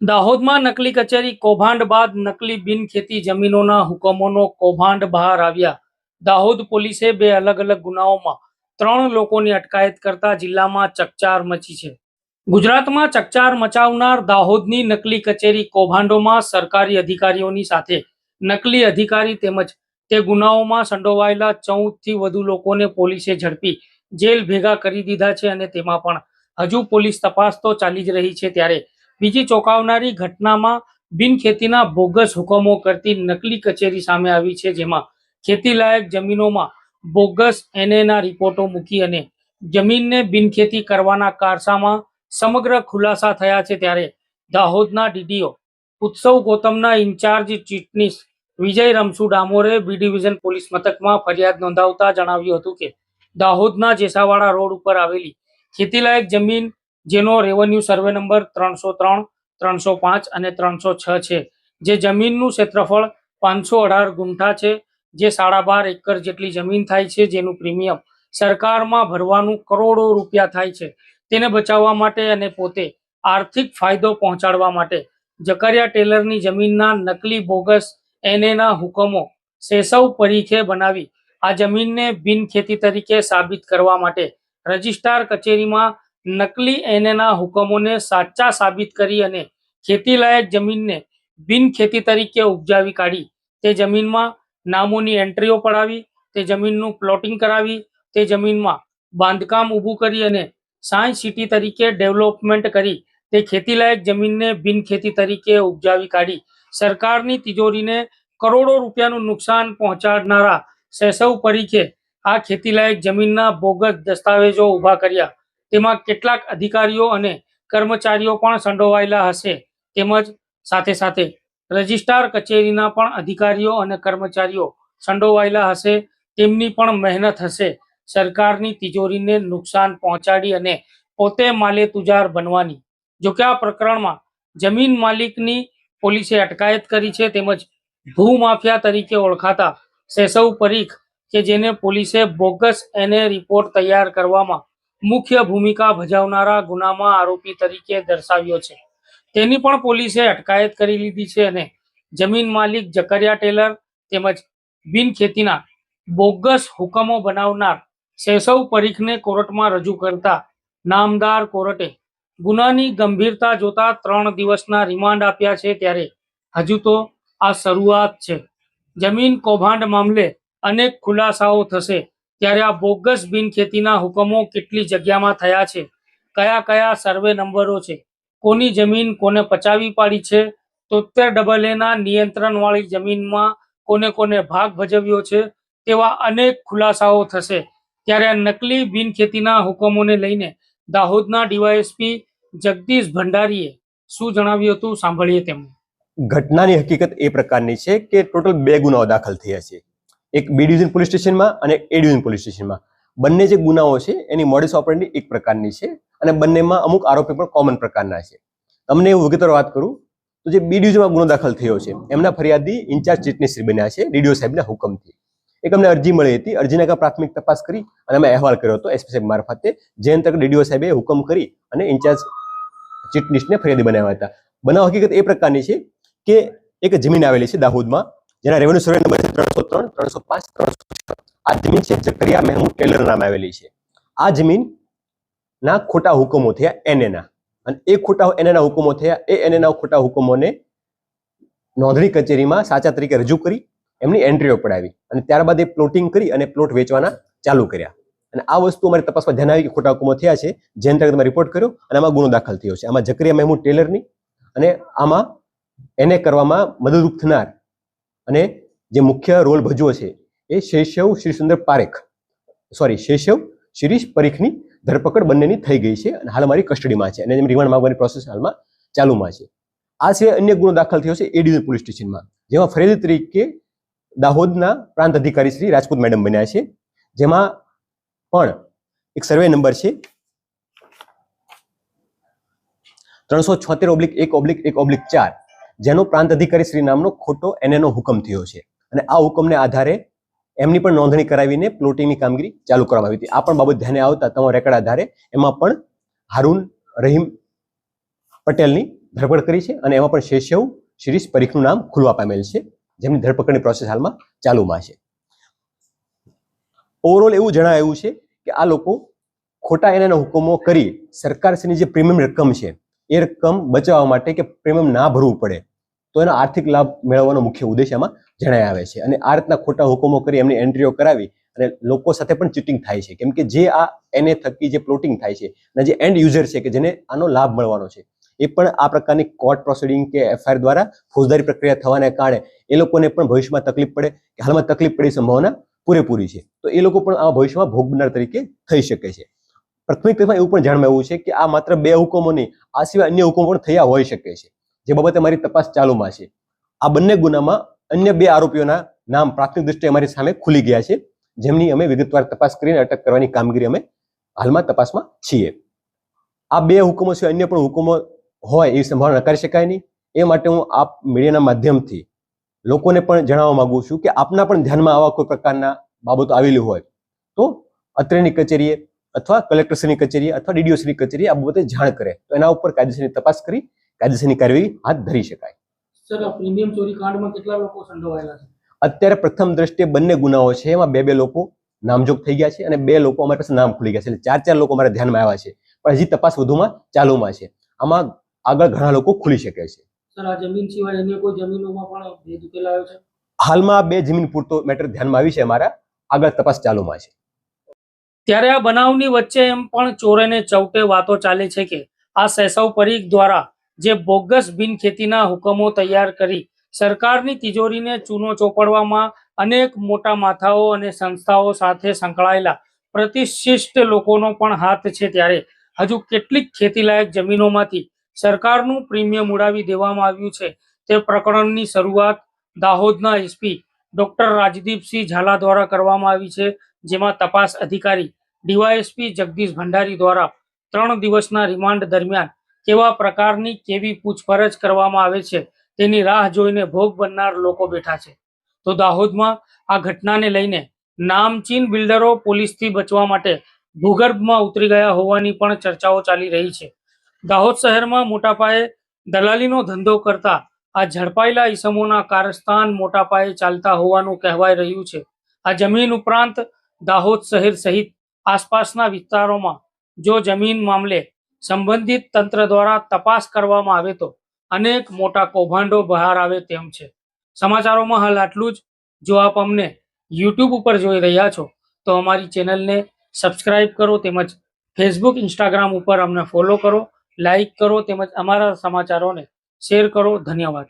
દાહોદમાં નકલી કચેરી કૌભાંડ બાદ નકલી બિનખેતી જમીનોના હુકમોનો કૌભાંડ બહાર આવ્યા. દાહોદ પોલીસે બે અલગ અલગ ગુનાઓમાં ત્રણ લોકોની અટકાયત કરતા જિલ્લામાં ચકચાર મચી છે. ગુજરાતમાં ચકચાર મચાવનાર દાહોદની નકલી કચેરી કૌભાંડોમાં સરકારી અધિકારીઓની સાથે નકલી અધિકારી તેમજ તે ગુનાઓમાં સંડોવાયેલા ચૌદથી વધુ લોકોને પોલીસે ઝડપી જેલ ભેગા કરી દીધા છે અને તેમાં પણ હજુ પોલીસ તપાસ તો ચાલી જ રહી છે ત્યારે બીજી ચોંકાવનારી ઘટનામાં બિનખેતીના બોગસ હુકમો કરતી નકલી કચેરી સામે આવી છે, જેમાં ખેતીલાયક જમીનોમાં બોગસ એનએના રિપોર્ટો મૂકી અને જમીનને બિનખેતી કરવાના કારસામાં સમગ્ર ખુલાસા થયા છે ત્યારે દાહોદના ડીડીઓ ઉત્સવ ગૌતમના ઇન્ચાર્જ ચીટનીસ વિજય રમસુ ડામોરે બી ડિવિઝન પોલીસ મથકમાં ફરિયાદ નોંધાવતા જણાવ્યું હતું કે દાહોદના જેસાવાડા રોડ ઉપર આવેલી ખેતીલાયક જમીન જેનો રેવન્યુ સર્વે નંબર ત્રણસો ત્રણ, ત્રણસો પાંચ અને ત્રણસો છ છે. જે જમીનનું ક્ષેત્રફળ પાંચસો અઢાર ગુંઠા છે. જે સાડા બાર એકર જેટલી જમીન થાય છે, જેનું પ્રીમિયમ સરકારમાં ભરવાનું કરોડો રૂપિયા થાય છે. તેને બચાવવા માટે અને પોતે આર્થિક ફાયદો પહોંચાડવા માટે જકરિયા ટેલરની જમીનના નકલી બોગસ એનેના હુકમો સેસવ પરીખે બનાવી આ જમીનને બિનખેતી તરીકે સાબિત કરવા માટે રજિસ્ટ્રાર કચેરીમાં નકલી એનએના હુકમોને સાચા સાબિત કરી અને ખેતીલાયક જમીનને બિન ખેતી તરીકે ઉપજાવી કાઢી. તે જમીનમાં નામોની એન્ટ્રીઓ પડાવી, તે જમીનનું પ્લોટિંગ કરાવી, તે જમીનમાં બાંધકામ ઊભું કરી અને સાયન્સ સિટી તરીકે ડેવલપમેન્ટ કરી, તે ખેતીલાયક જમીનને બિન ખેતી તરીકે ઉપજાવી કાઢી. સરકારની તિજોરીને કરોડો રૂપિયાનું નુકસાન પહોંચાડનારા સેસવ પરીખે આ ખેતીલાયક જમીનના બોગસ દસ્તાવેજો ઊભા કર્યા. તેમાં કેટલાક અધિકારીઓ અને કર્મચારીઓ પણ સંડોવાયેલા હશે. તેમજ સાથે સાથે રજિસ્ટ્રાર કચેરીના પણ અધિકારીઓ અને કર્મચારીઓ સંડોવાયેલા હશે. તેમની પણ મહેનત હશે. સરકારની તિજોરીને નુકસાન પહોંચાડી અને પોતે માલે તુજાર બનવાની જોકે આ પ્રકરણમાં જમીન માલિકની પોલીસે અટકાયત કરી છે. તેમજ ભૂમાફિયા તરીકે ઓળખાતા સેસવ પરીખ કે જેને પોલીસે બોગસ એને રિપોર્ટ તૈયાર કરવામાં મુખ્ય ભૂમિકા ભજવનારા ગુનામાં આરોપી તરીકે દર્શાવ્યો છે. તેની પણ પોલીસે અટકાયત કરી લીધી છે અને જમીન માલિક જકરિયા ટેલર તેમજ બિનખેતીના બોગસ હુકમો બનાવનાર સેસવ પરીખને કોર્ટમાં રજૂ કરતા નામદાર કોર્ટે ગુનાની ગંભીરતા જોતા ત્રણ દિવસના રિમાન્ડ આપ્યા છે ત્યારે હજુ તો આ શરૂઆત છે. જમીન કૌભાંડ મામલે અનેક ખુલાસાઓ થશે. ત્યારે આ બોગસ બિનખેતીના હુકમો કેટલી જગ્યામાં થયા છે? કયા કયા સર્વે નંબરો છે? કોની જમીન કોને પચાવી પાડી છે? તોતેર ડબલ એના નિયંત્રણવાળી જમીનમાં કોને કોને ભાગ ભજવ્યો છે? તેવા અનેક ખુલાસાઓ થશે. ત્યારે આ નકલી બિનખેતીના હુકમોને લઈને દાહોદના ડીવાયએસપી જગદીશ ભંડારીએ શું જણાવ્યું હતું? સાંભળીએ તેમનું. ઘટનાની હકીકત એ પ્રકારની છે કે ટોટલ બે ગુનાઓ દાખલ થયા છે. એક બી ડિવિઝન પોલીસ સ્ટેશનમાં અને એ ડિવિઝન પોલીસ સ્ટેશનમાં બંને જે ગુનાઓ છે, એની મોડસ ઓપરેન્ડી એક પ્રકારની છે અને બંનેમાં અમુક આરોપી પણ કોમન પ્રકારના છે. તમને એવું વિગતવાર વાત કરું, તો જે બી ડિવિઝનમાં ગુનો દાખલ થયો છે, એમના ફરિયાદી ઇન્ચાર્જ ચીટનીશ્રી બન્યા છે ડીડીઓ સાહેબના હુકમથી. એક અમને અરજી મળી હતી, અરજીના કા પ્રાથમિક તપાસ કરી અને અમે અહેવાલ કર્યો હતો એસપી સાહેબ મારફતે. જે અંતર્ગત ડીડીઓ સાહેબે હુકમ કરી અને ઇન્ચાર્જ ચીટનીશને ફરિયાદી બનાવ્યા હતા. બનાવ હકીકત એ પ્રકારની છે કે એક જમીન આવેલી છે દાહોદમાં જેના રેવન્યુ સર્વે નંબર છે ત્રણસો ત્રણ, ત્રણસો પાંચ, ત્રણસો આ જમીન છે જકરિયા મહેમૂદ ટેલર નામે આવેલી છે. આ જમીન ના ખોટા હુકમો થયા એનએના અને એ ખોટા એનએના હુકમો થયા, એ એનએના ખોટા હુકમોને નોંધણી કચેરીમાં સાચા તરીકે રજૂ કરી, એમની એન્ટ્રીઓ પડાવી અને ત્યારબાદ એ પ્લોટિંગ કરી અને પ્લોટ વેચવાના ચાલુ કર્યા. અને આ વસ્તુ અમારી તપાસમાં ધ્યાન આવી કે ખોટા હુકમો થયા છે જે અંતર્ગત અમે રિપોર્ટ કર્યો અને આમાં ગુનો દાખલ થયો છે. આમાં જકરિયા મહેમૂદ ટેલરની અને આમાં એને કરવામાં મદદરૂપ થનાર અને જે મુખ્ય રોલ ભજવો છે એ શૈશવ શ્રી સુંદર પારેખ સોરી શૈશવ શિરીષ પરીખની ધરપકડ બંનેની થઈ ગઈ છે અને હાલ મારી કસ્ટડીમાં છે અને રિમાન્ડ માંગવાની પ્રોસેસ હાલમાં ચાલુમાં છે. આ સિવાય અન્ય ગુનો દાખલ થયો છે એ ડિવિઝન પોલીસ સ્ટેશનમાં, જેમાં ફરિયાદી તરીકે દાહોદના પ્રાંત અધિકારી શ્રી રાજપૂત મેડમ બન્યા છે, જેમાં પણ એક સર્વે નંબર છે ત્રણસો છોતેર ઓબ્લિક એક ઓબ્લિક એક ઓબ્લિક ચાર જેનો પ્રાંત અધિકારી શ્રી નામનો ખોટો એનએનો હુકમ થયો છે. અને આ હુકમને આધારે એમની પણ નોંધણી કરાવીને પ્લોટિંગની કામગીરી ચાલુ કરવામાં આવી હતી. આ પણ બાબત ધ્યાને આવતા તમારા રેકર્ડ આધારે એમાં પણ હારૂન રહીમ પટેલની ધરપકડ કરી છે અને એમાં પણ શેષવ શિરીષ પરીખનું નામ ખુલવા પામેલ છે, જેમની ધરપકડની પ્રોસેસ હાલમાં ચાલુમાં છે. ઓવરઓલ એવું જણાવ્યું છે કે આ લોકો ખોટા એના હુકમો કરી સરકારશ્રીની જે પ્રીમિયમ રકમ છે, એ રકમ બચાવવા માટે કે પ્રીમિયમ ના ભરવું પડે. તો એનો આર્થિક લાભ મેળવવાનો મુખ્ય ઉદ્દેશ એમાં જણાય આવે છે. અને આ રીતના ખોટા હુકમો કરી એમની એન્ટ્રીઓ કરાવી અને લોકો સાથે પણ ચીટિંગ થાય છે. કેમ કે જે આ એને થકી જે પ્લોટિંગ થાય છે અને જે એન્ડ યુઝર છે કે જેને આનો લાભ મળવાનો છે, એ પણ આ પ્રકારની કોર્ટ પ્રોસિડિંગ કે એફઆઈઆર દ્વારા ફોજદારી પ્રક્રિયા થવાને કારણે એ લોકોને પણ ભવિષ્યમાં તકલીફ પડે કે હાલમાં તકલીફ પડી સંભાવના પૂરેપૂરી છે. તો એ લોકો પણ આ ભવિષ્યમાં ભોગ બનનાર તરીકે થઈ શકે છે. પ્રાથમિક તથ્યમાં એવું પણ જાણવા આવ્યું છે કે આ માત્ર બે હુકમો નહીં, આ સિવાય અન્ય હુકમો પણ થયા હોઈ શકે છે. જે બાબતે અમારી તપાસ ચાલુમાં છે. આ બંને ગુનામાં અન્ય બે આરોપીઓના નામ પ્રાથમિક દ્રષ્ટિએ અમારી સામે ખુલી ગયા છે, જેમની અમે વિગતવાર તપાસ કરીને અટક કરવાની કામગીરી અમે હાલમાં તપાસમાં છીએ. આ બે હુકમો સિવાય અન્ય પણ હુકમો હોય એવી સંભાવના નકારી શકાય નહીં. એ માટે હું આપ મીડિયાના માધ્યમથી લોકોને પણ જણાવવા માંગુ છું કે આપના પણ ધ્યાનમાં આવા કોઈ પ્રકારના બાબતો આવેલી હોય તો અત્રેની કચેરીએ અથવા કલેક્ટરશ્રીની કચેરીએ અથવા ડીડીઓશ્રીની કચેરીએ આ બાબતે જાણ કરે. તો એના ઉપર કાયદેસરની તપાસ કરી કાયદેસરની કાર્યવાહી હાથ ધરી શકાય. સર પ્રીમિયમ ચોરી કાંડમાં કેટલા લોકો સંડોવાયેલા છે? અત્યારે પ્રથમ દ્રષ્ટિએ બંને ગુનાઓ છે એમાં બે બે લોકો નામજોગ થઈ ગયા છે અને બે લોકો અમારી પાસે નામ ખુલી ગયા છે. એટલે ચાર ચાર લોકો અમારા ધ્યાનમાં આવ્યા છે. પણ હજી તપાસ વધુમાં ચાલુમાં છે. આમાં આગળ ઘણા લોકો ખુલી શકે છે. સર આ જમીન સિવાય અન્ય કોઈ જમીનોમાં પણ ભેદ ઉકેલાયો છે? હાલમાં બે જમીન પૂરતો મેટર ધ્યાનમાં આવી છે અમારા. આગળ તપાસ ચાલુમાં છે. ત્યારે આ બનાવની વચ્ચે એમ પણ ચોરેને ચૌટે વાતો ચાલે છે કે આ સેસવ પરીખ દ્વારા જે બોગસ બિનખેતીના હુકમો તૈયાર કરી સરકારની તિજોરીને ચૂનો ચોપડવામાં અનેક મોટા માથાઓ અને સંસ્થાઓ સાથે સંકળાયેલા પ્રતિષ્ઠિત લોકોનો પણ હાથ છે ત્યારે હજુ કેટલીક ખેતીલાયક જમીનોમાંથી સરકારનું પ્રીમિયમ ઉડાવી દેવામાં આવ્યું છે. તે પ્રકરણની શરૂઆત દાહોદના એસપી ડોક્ટર રાજદીપસિંહ ઝાલા દ્વારા કરવામાં આવી છે, જેમાં તપાસ અધિકારી ડીવાયએસપી જગદીશ ભંડારી દ્વારા ત્રણ દિવસના રિમાન્ડ દરમિયાન કેવા પ્રકારની કેવી પૂછપરછ કરવામાં આવે છે, તેની રાહ જોઈને ભોગ બનનાર લોકો બેઠા છે. તો દાહોદમાં આ ઘટનાને લઈને નામચીન બિલ્ડરો પોલીસથી બચવા માટે ભૂગર્ભમાં ઉતરી ગયા હોવાની પણ ચર્ચાઓ ચાલી રહી છે. દાહોદ શહેરમાં મોટા પાયે દલાલીનો ધંધો કરતા આ ઝડપાયેલા ઈસમોના કારસ્તાન મોટા પાયે ચાલતા હોવાનું કહેવાય રહ્યું છે. આ જમીન ઉપરાંત દાહોદ શહેર સહિત આસપાસના વિસ્તારોમાં જો જમીન મામલે સંબંધિત તંત્ર દ્વારા તપાસ કરવામાં આવે તો અનેક મોટા કૌભાંડો બહાર આવે તેમ છે. સમાચારોમાં હાલ આટલું જ. જો આપ અમને યુટ્યુબ ઉપર જોઈ રહ્યા છો, તો અમારી ચેનલને સબસ્ક્રાઇબ કરો તેમજ ફેસબુક, ઇન્સ્ટાગ્રામ ઉપર અમને ફોલો કરો લાઈક કરો તેમજ અમારા સમાચારોને શેર કરો. ધન્યવાદ.